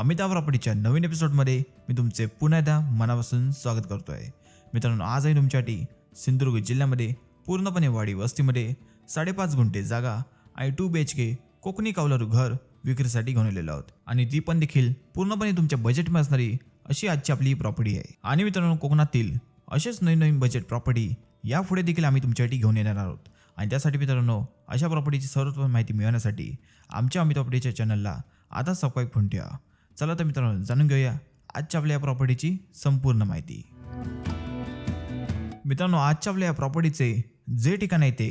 अमिताभ प्रॉपर्टीच्या नवीन एपिसोडमध्ये मी तुमचे पुन्हा एकदा मनापासून स्वागत करतो आहे मित्रांनो आज आहे तुमच्यासाठी सिंधुदुर्ग जिल्ह्यामध्ये पूर्णपणे वाडी वस्तीमध्ये साडेपाच गुंठे जागा आणि टू बी एच के कोकणी कौलारू घर विक्रीसाठी घेऊन आलेलो आहोत. आणि ती पण देखील पूर्णपणे तुमच्या बजेटमध्ये असणारी अशी आजची आपली प्रॉपर्टी आहे. आणि मित्रांनो कोकणातील असेच नवीन नवीन बजेट प्रॉपर्टी यापुढे देखील आम्ही तुमच्यासाठी घेऊन येणार आहोत. आणि त्यासाठी मित्रांनो अशा प्रॉपर्टीची सर्वोत्तम माहिती मिळवण्यासाठी आमच्या अमित प्रॉपर्टीच्या चॅनलला आता सबस्क्राईब करून ठेवा. चला तर मित्रांनो जाणून घेऊया आजच्या आपल्या या प्रॉपर्टीची संपूर्ण माहिती. मित्रांनो आजच्या आपल्या या प्रॉपर्टीचे जे ठिकाण आहे ते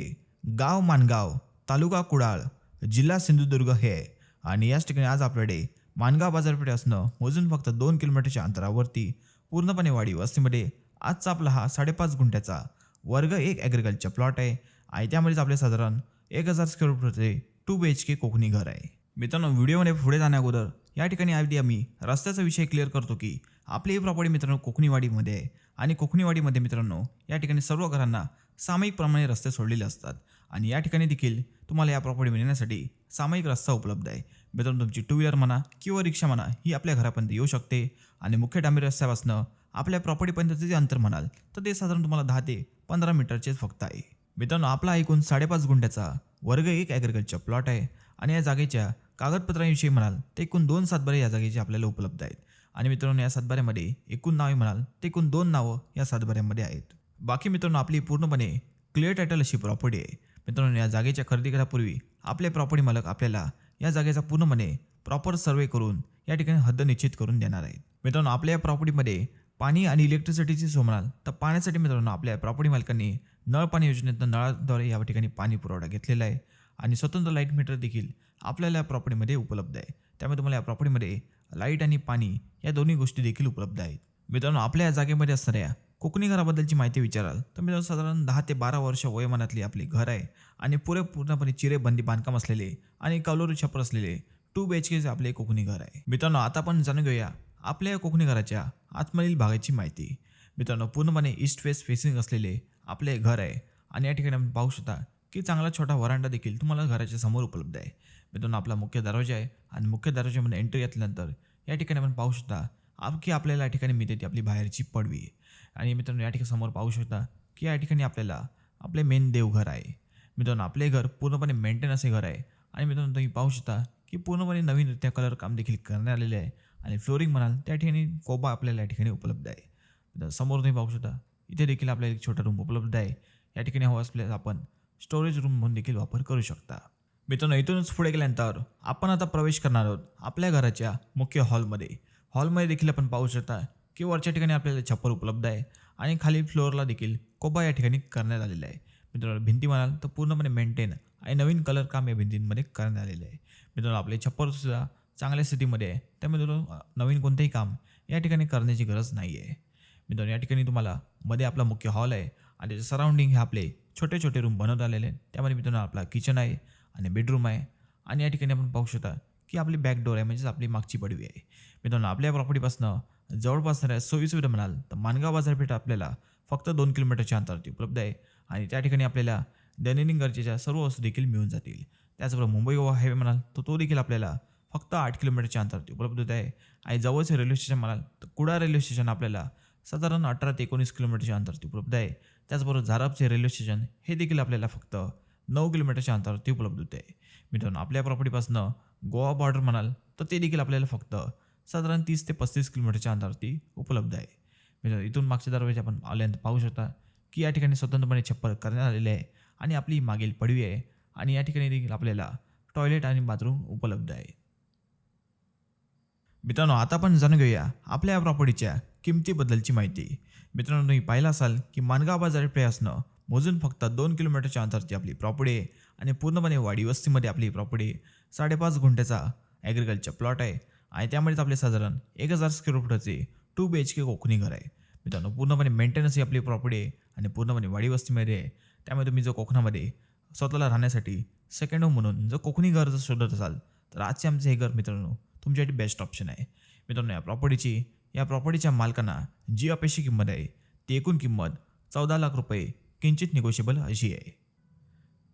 गाव मानगाव तालुका कुडाळ जिल्हा सिंधुदुर्ग हे आहे. आणि याच ठिकाणी आज आपल्याकडे मानगाव बाजारपेठ असणं मोजून फक्त दोन किलोमीटरच्या अंतरावरती पूर्णपणे वाडी वस्तीमध्ये आजचा आपला हा साडेपाच गुंठ्याचा वर्ग एक ॲग्रिकल्चर प्लॉट आहे. आणि त्यामध्येच आपले साधारण एक हजार स्क्वेअर फूटचे two B H K Konkani घर आहे. मित्रांनो व्हिडिओमध्ये पुढे जाण्याअगोदर या ठिकाणी आधी आम्ही रस्त्याचा विषय क्लिअर करतो की आपली ही प्रॉपर्टी मित्रांनो कोकणीवाडीमध्ये आहे. आणि कोकणीवाडीमध्ये मित्रांनो या ठिकाणी सर्व घरांना सामायिकप्रमाणे रस्ते सोडलेले असतात. आणि या ठिकाणी देखील तुम्हाला या प्रॉपर्टी मिळण्यासाठी सामायिक रस्ता उपलब्ध आहे. मित्रांनो तुमची टू व्हीलर म्हणा किंवा रिक्षा म्हणा ही आपल्या घरापर्यंत येऊ शकते. आणि मुख्य डांबरी रस्त्यापासून आपल्या प्रॉपर्टीपर्यंतचे जे अंतर म्हणाल तर ते साधारण तुम्हाला दहा ते पंधरा मीटरचेच फक्त आहे. मित्रांनो आपला एकूण साडेपाच गुंठ्याचा वर्ग एक ॲग्रिकल्चर प्लॉट आहे. आणि या जागेच्या कागदपत्रांविषयी म्हणाल तर एकूण दोन सातबारे या जागेचे आपल्याला उपलब्ध आहेत. आणि मित्रांनो या सातबाऱ्यामध्ये एकूण नावे म्हणाल तर एकूण दोन नावं या सातबाऱ्यामध्ये आहेत. बाकी मित्रांनो आपली पूर्णपणे क्लिअर टायटल अशी प्रॉपर्टी आहे. मित्रांनो या जागेच्या खरेदी करापूर्वी आपले प्रॉपर्टी मालक आपल्याला या जागेचा पूर्णपणे प्रॉपर सर्वे करून या ठिकाणी हद्द निश्चित करून देणार आहेत. मित्रांनो आपल्या या प्रॉपर्टीमध्ये पाणी आणि इलेक्ट्रिसिटीची सो म्हणाल तर पाण्यासाठी मित्रांनो आपल्या प्रॉपर्टी मालकांनी नळ पाणी योजनेतनं नळाद्वारे या ठिकाणी पाणी पुरवठा घेतलेला आहे. आणि स्वतंत्र लाइट मीटर देखील आपल्याला या प्रॉपर्टीमध्ये उपलब्ध आहे. त्यामुळे तुम्हाला या प्रॉपर्टीमध्ये लाइट आणि पाणी या दोन्ही गोष्टी देखील उपलब्ध आहेत. मित्रांनो आपल्या या जागेमध्ये असणाऱ्या कोकणी घराबद्दलची माहिती विचाराल तर मित्रांनो साधारण दहा ते बारा वर्ष वयोमानातली आपली घर आहे आणि पुरे पूर्णपणे चिरेबंदी बांधकाम असलेले आणि कौलोरी छप्पर असलेले टू बी एच केचे आपले कोकणी घर आहे. मित्रांनो आता आपण जाणून घेऊया आपल्या या कोकणी घराच्या आतमधील भागाची माहिती. मित्रांनो पूर्णपणे ईस्ट वेस्ट फेसिंग असलेले आपले घर आहे आणि या ठिकाणी आपण पाहू शकता की चांगला छोटा वरांडा देखील तुम्हाला घराच्या समोर उपलब्ध आहे. मित्रांनो आपला मुख्य दरवाजा आहे आणि मुख्य दरवाजामध्ये एंट्री घेतल्यानंतर या ठिकाणी आपण पाहू शकता आप की आपल्याला या ठिकाणी मिळते ती आपली बाहेरची पडवी. आणि मित्रांनो या ठिकाणी समोर पाहू शकता की या ठिकाणी आपल्याला आपले मेन देवघर आहे. मित्रांनो आपले घर पूर्णपणे मेंटेन असे घर आहे. आणि मित्रांनो तुम्ही पाहू शकता की पूर्णपणे नवीनरित्या कलर काम देखील करण्यात आलेले आहे. आणि फ्लोरिंग म्हणाल त्या ठिकाणी कोबा आपल्याला या ठिकाणी उपलब्ध आहे. समोर तुम्ही पाहू शकता इथे देखील आपल्याला एक छोटा रूम उपलब्ध आहे. या ठिकाणी हवं असल्यास आपण स्टोरेज रूम म्हणून देखील वापर करू शकता. मित्रांनो इथूनच पुढे गेल्यानंतर आपण आता प्रवेश करणार आहोत आपल्या घराच्या मुख्य हॉलमध्ये हॉलमध्ये देखील आपण पाहू शकता की वरच्या ठिकाणी आपल्याला छप्पर उपलब्ध आहे आणि खाली फ्लोअरला देखील कोबा या ठिकाणी करण्यात आलेला आहे. मित्रांनो भिंती म्हणाल तर पूर्णपणे मेंटेन आणि नवीन कलर काम या भिंतींमध्ये करण्यात आलेलं आहे. मित्रांनो आपले छप्परसुद्धा चांगल्या स्थितीमध्ये आहे. त्यामुळे मित्रांनो, नवीन कोणतेही काम या ठिकाणी करण्याची गरज नाही आहे मित्रांनो या ठिकाणी तुम्हाला मध्ये आपला मुख्य हॉल आहे आणि त्याचं सराउंडिंग हे आपले छोटे छोटे रूम बनवत आलेले आहेत. त्यामध्ये मित्रांनो आपला किचन आहे आणि बेडरूम आहे. आणि या ठिकाणी आपण पाहू शकता की आपली बॅक डोर आहे म्हणजेच आपली मागची पडवी आहे. मित्रांनो आपल्या प्रॉपर्टीपासून जवळपास सोयीसुविधा म्हणाल तर मानगाव बाजारपेठ आपल्याला फक्त दोन किलोमीटरच्या अंतरावरती उपलब्ध आहे. आणि त्या ठिकाणी आपल्याला दैनंदिन गरजेच्या सर्व वस्तू देखील मिळून जातील. त्याचबरोबर मुंबई गोवा हायवे म्हणाल तर तो देखील आपल्याला फक्त आठ किलोमीटरच्या अंतरावरती उपलब्ध होत आहे. आणि जवळचे रेल्वे स्टेशन म्हणाल तर कुडा रेल्वे स्टेशन आपल्याला साधारण अठरा ते एकोणीस किलोमीटरच्या अंतरावरती उपलब्ध आहे. त्याचबरोबर झारापचे रेल्वे स्टेशन हे देखील आपल्याला फक्त नऊ किलोमीटरच्या अंतरावरती उपलब्ध होते. मित्रांनो आपल्या प्रॉपर्टीपासनं गोवा बॉर्डर म्हणाल तर ते देखील आपल्याला फक्त साधारण तीस ते पस्तीस किलोमीटरच्या अंतरावरती उपलब्ध आहे. मित्रांनो इथून मागच्या दरवाजे आपण आल्यानंतर पाहू शकता की या ठिकाणी स्वतंत्रपणे छप्पर करण्यात आलेले आहे आणि आपली मागील पडवी आहे आणि या ठिकाणी देखील आपल्याला टॉयलेट आणि बाथरूम उपलब्ध आहे. मित्रांनो आता आपण जाणून घेऊया आपल्या या प्रॉपर्टीच्या किमतीबद्दलची माहिती. मित्रांनो तुम्ही पाहिलं असाल की मानगाव बाजार असणं मोजून फक्त दोन किलोमीटरच्या अंतराची आपली प्रॉपर्टी आहे आणि पूर्णपणे वाडी वस्तीमध्ये आपली प्रॉपर्टी साडेपाच गुंठ्याचा ॲग्रिकल्चर प्लॉट आहे आणि त्यामध्येच आपले साधारण एक हजार स्क्वेअर फुटाचे two B H K Konkani घर आहे. मित्रांनो पूर्णपणे मेंटेनन्स ही आपली प्रॉपर्टी आहे आणि पूर्णपणे वाडी वस्तीमध्ये आहे. त्यामुळे तुम्ही जो कोकणामध्ये स्वतःला राहण्यासाठी सेकंड होम म्हणून जर कोकणी घर जर शोधत असाल तर आजचे आमचे हे घर मित्रांनो तुमच्यासाठी बेस्ट ऑप्शन आहे. मित्रांनो या प्रॉपर्टीची या प्रॉपर्टीच्या मालकांना जी अपेक्षित किंमत आहे ती एकूण किंमत चौदा लाख रुपये किंचित निगोशिएबल अशी आहे.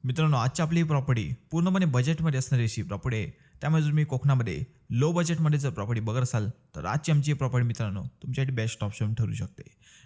मित्रांनो आजची आपली ही प्रॉपर्टी पूर्णपणे बजेटमध्ये असणारी अशी प्रॉपर्टी आहे. त्यामुळे जर तुम्ही कोकणामध्ये लो बजेटमध्ये जर प्रॉपर्टी बघत असाल तर आजची आमची ही प्रॉपर्टी मित्रांनो तुमच्यासाठी बेस्ट ऑप्शन ठरू शकते.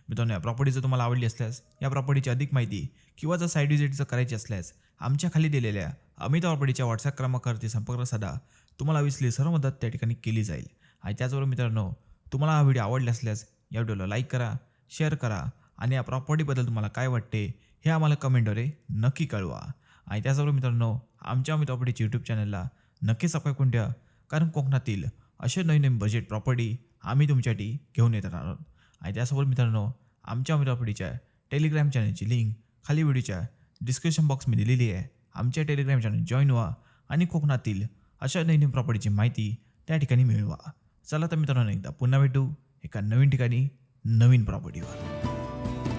मित्रांनो या प्रॉपर्टी जर तुम्हाला आवडली असल्यास या प्रॉपर्टीची अधिक माहिती किंवा जर साईड विजिट जर करायची असल्यास आमच्या खाली दिलेल्या अमित प्रॉपर्टीच्या व्हॉट्सअप क्रमांकावरती संपर्क साधा. तुम्हाला विसली सर्व मदत त्या ठिकाणी केली जाईल. आणि त्याचबरोबर मित्रांनो तुम्हाला हा व्हिडिओ आवडला असल्यास या व्हिडिओला लाईक करा शेअर करा आणि या प्रॉपर्टीबद्दल तुम्हाला काय वाटते हे आम्हाला कमेंटद्वारे नक्की कळवा. आणि त्याचबरोबर मित्रांनो आमच्या अमित प्रॉपर्टीच्या यूट्यूब चॅनलला नक्की सबस्क्राईब करून ठेवा कारण कोकणातील असे नवीन नवीन बजेट प्रॉपर्टी आम्ही तुमच्यासाठी घेऊन येत राहणार आहोत. आणि त्यासोबत मित्रांनो आमच्या अमित प्रॉपर्टीच्या टेलिग्राम चॅनलची लिंक खाली व्हिडिओच्या डिस्क्रिप्शन बॉक्समध्ये दिलेली आहे. आमच्या टेलिग्राम चॅनल जॉईन व्हा आणि कोकणातील अशा नवीन नवीन प्रॉपर्टीची माहिती त्या ठिकाणी मिळवा. चला तर मित्रांनो एकदा पुन्हा भेटू एका नवीन ठिकाणी नवीन प्रॉपर्टीवर